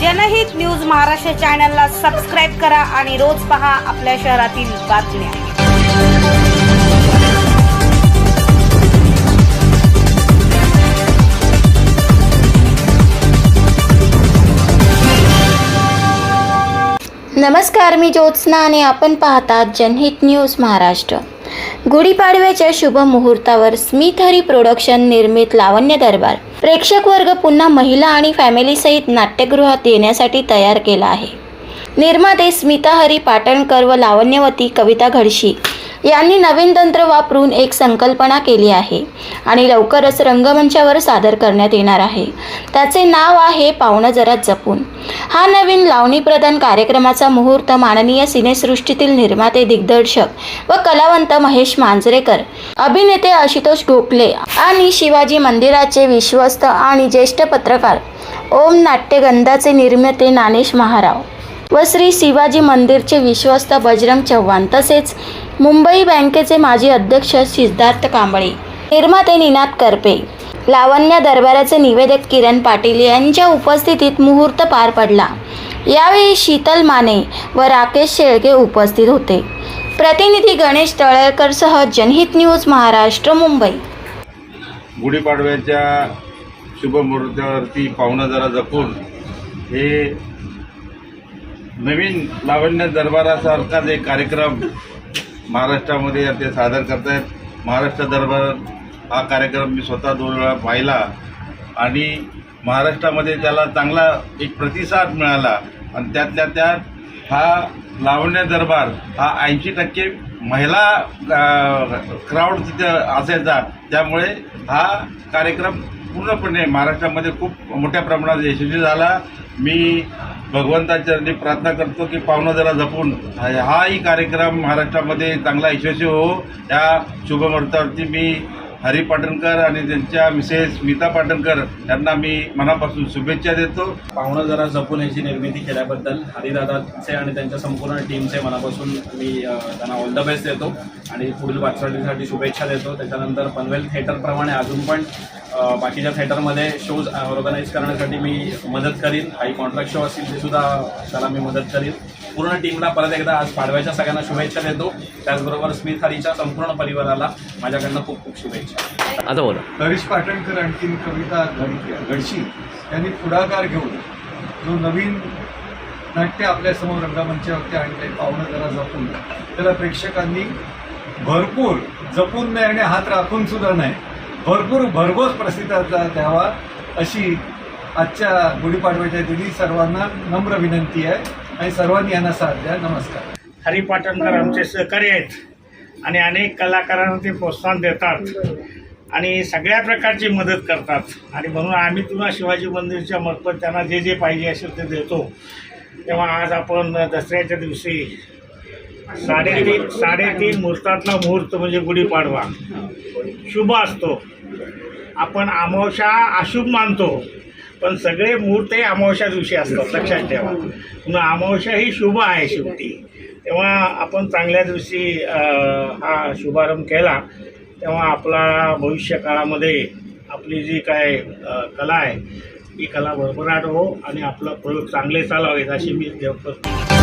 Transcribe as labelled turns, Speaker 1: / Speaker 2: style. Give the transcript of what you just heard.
Speaker 1: जनहित न्यूज महाराष्ट्र चॅनलला सबस्क्राईब करा आणि रोज पहा आपल्या शहरातील बातम्या.
Speaker 2: नमस्कार मी ज्योत्स्ना आणि आपण पाहतात जनहित न्यूज महाराष्ट्र. गुढीपाडव्याच्या शुभ मुहूर्तावर स्मिथ हरी प्रोडक्शन निर्मित लावण्य दरबार. प्रेक्षक वर्ग पुन्हा महिला आणि फॅमिलीसहित नाट्यगृहात येण्यासाठी तयार केला आहे. निर्माते स्मिता हरी पाटणकर व लावण्यवती कविता घडशी यांनी नवीन तंत्र वापरून एक संकल्पना केली आहे आणि लवकरच रंगमंचावर सादर करण्यात येणार आहे. त्याचे नाव आहे पाहुणं जरा जपून. हा नवीन लावणी प्रदान कार्यक्रमाचा मुहूर्त माननीय सिनेसृष्टीतील निर्माते दिग्दर्शक व कलावंत महेश मांजरेकर अभिनेते आशुतोष गोखले आणि शिवाजी मंदिराचे विश्वस्त आणि ज्येष्ठ पत्रकार ओम नाट्यगंधाचे निर्माते नानेश महाराव व श्री शिवाजी मंदिरचे विश्वस्त बजरंग चव्हाण तसेच मुंबई बँकेचे माजी अध्यक्ष सिद्धार्थ कांबळे निर्माते निनाद करपे लावण्य दरबाराचे निवेदक किरण पाटील यांच्या उपस्थितीत मुहूर्त पार पडला. यावेळी शीतल माने व राकेश शेळके उपस्थित होते. प्रतिनिधी गणेश तळेकरसह जनहित न्यूज महाराष्ट्र मुंबई.
Speaker 3: गुढीपाडव्याच्या शुभमुहूर्तावरती पाहुणा जरा जपून हे नवीन लावण्य दरबारासारखाच एक कार्यक्रम महाराष्ट्रामध्ये ते सादर करतायत. महाराष्ट्र दरबार हा कार्यक्रम मी स्वतः दोन वेळा पाहिला. आणि महाराष्ट्रामध्ये त्याला चांगला एक प्रतिसाद मिळाला. आणि त्यातल्या त्यात हा लावण्य दरबार हा ऐंशी टक्के महिला क्राऊड तिथे असायचा. त्यामुळे हा कार्यक्रम पूर्णपणे महाराष्ट्रामध्ये खूप मोठ्या प्रमाणात यशस्वी झाला. मी भगवंताचरणी प्रार्थना करतो की पाहुणं जरा जपून. हाही कार्यक्रम महाराष्ट्रामध्ये चांगला यशस्वी हो. या शुभमुहूर्तावरती मी हरी पाटणकर आणि त्यांच्या मिसेस मीता पाटणकर यांना मी मनापासून शुभेच्छा देतो.
Speaker 4: पाहुणं जरा जपून याची निर्मिती केल्याबद्दल हरिदादाचे आणि त्यांच्या संपूर्ण टीमचे मनापासून मी त्यांना ऑल द बेस्ट देतो आणि पुढील वाटचालीसाठी शुभेच्छा देतो. त्याच्यानंतर पनवेल थिएटरप्रमाणे अजून पण बाकीच्या थिएटरमध्ये शोज ऑर्गनाईज करण्यासाठी मी मदत करीन. काही कॉन्ट्रॅक्ट शो असतील ते सुद्धा त्याला मी मदत करीन. पूर्ण टीमला परत एकदा आज पाडव्याच्या सगळ्यांना शुभेच्छा देतो. त्याचबरोबर स्मिथ हरीच्या संपूर्ण परिवाराला माझ्याकडनं खूप खूप शुभेच्छा.
Speaker 5: आता बोला.
Speaker 6: हरीश पाटणकर आणखीन कविता गड गडशी यांनी पुढाकार घेऊन जो नवीन नाट्य आपल्यासमोर रंगमंचावरती आणले पाहुणं जरा जपून. त्याला प्रेक्षकांनी भरपूर जपून नाही आणि हात राखून सुद्धा नाही. भरपूर भरघोस प्रसिद्धाचा द्यावा अशी आजच्या गुढीपाडव्याच्या दिनी सर्वांना नम्र विनंती आहे आणि सर्वांनी यांना साथ द्या. नमस्कार.
Speaker 7: हरी पाटणकर आमचे सहकारी आहेत आणि अनेक कलाकारांना ते प्रोत्साहन देतात आणि सगळ्या प्रकारची मदत करतात. आणि म्हणून आम्ही तुला शिवाजी मंदिरच्या मार्फत त्यांना जे जे पाहिजे असेल ते देतो. तेव्हा आज आपण दसऱ्याच्या दिवशी साडेतीन साडेतीन मुहूर्तातला मुहूर्त म्हणजे गुढीपाडवा. शुभ असतो. आपण अमावश्या अशुभ मानतो. पण सगळे मुहूर्त हे अमावस्या दिवशी असतात लक्षात ठेवा. पुन्हा अमावस्या ही शुभ आहे शेवटी. तेव्हा आपण चांगल्या दिवशी हा शुभारंभ केला तेव्हा आपला भविष्य काळामध्ये आपली जी काय कला आहे ही कला भरभराट हो आणि आपलं प्रयोग चांगले चालावेत अशी मी देव करतो